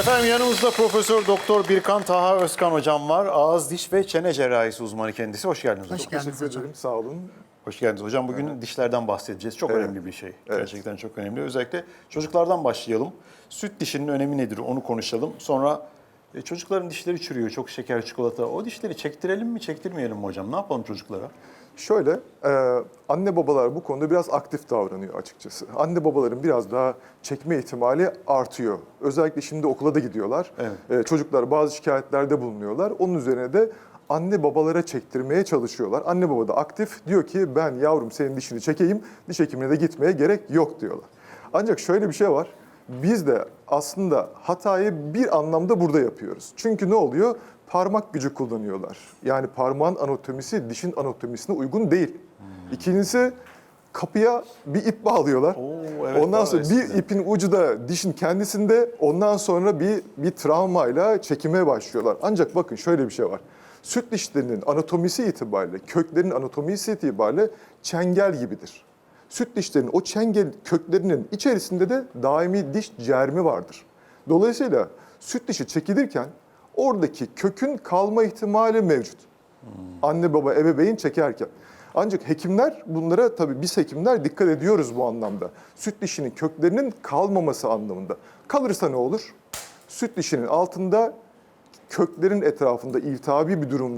Efendim yanımızda Profesör Doktor Birkan Taha Özkan hocam var. Ağız, diş ve çene cerrahisi uzmanı kendisi. Hoş geldiniz Hoş hocam. geldiniz Teşekkür hocam. ederim. Sağ olun. Hoş geldiniz hocam. Bugün dişlerden bahsedeceğiz. Çok Evet. önemli bir şey. Evet. Gerçekten çok önemli. Özellikle çocuklardan başlayalım. Süt dişinin önemi nedir onu konuşalım. Sonra e, çocukların dişleri çürüyor. Çok şeker, çikolata. O dişleri çektirelim mi, çektirmeyelim mi hocam? Ne yapalım çocuklara? Şöyle, e, anne babalar bu konuda biraz aktif davranıyor açıkçası. Anne babaların biraz daha çekme ihtimali artıyor. Özellikle şimdi okula da gidiyorlar. Evet. E, çocuklar bazı şikayetlerde bulunuyorlar. Onun üzerine de anne babalara çektirmeye çalışıyorlar. Anne baba da aktif diyor ki ben yavrum senin dişini çekeyim, diş hekimine de gitmeye gerek yok diyorlar. Ancak şöyle bir şey var. Biz de aslında hatayı bir anlamda burada yapıyoruz. Çünkü ne oluyor? Parmak gücü kullanıyorlar. Yani parmağın anatomisi dişin anatomisine uygun değil. İkincisi kapıya bir ip bağlıyorlar. Oo, evet, ondan sonra eskiden. bir ipin ucu da dişin kendisinde. Ondan sonra bir bir travmayla çekime başlıyorlar. Ancak bakın şöyle bir şey var. Süt dişlerinin anatomisi itibariyle, köklerin anatomisi itibariyle çengel gibidir. Süt dişlerinin o çengel köklerinin içerisinde de daimi diş cermi vardır. Dolayısıyla süt dişi çekilirken oradaki kökün kalma ihtimali mevcut. Anne baba ebeveyn çekerken. Ancak hekimler bunlara tabii biz hekimler dikkat ediyoruz bu anlamda. Süt dişinin köklerinin kalmaması anlamında. Kalırsa ne olur? Süt dişinin altında köklerin etrafında iltihabi bir durum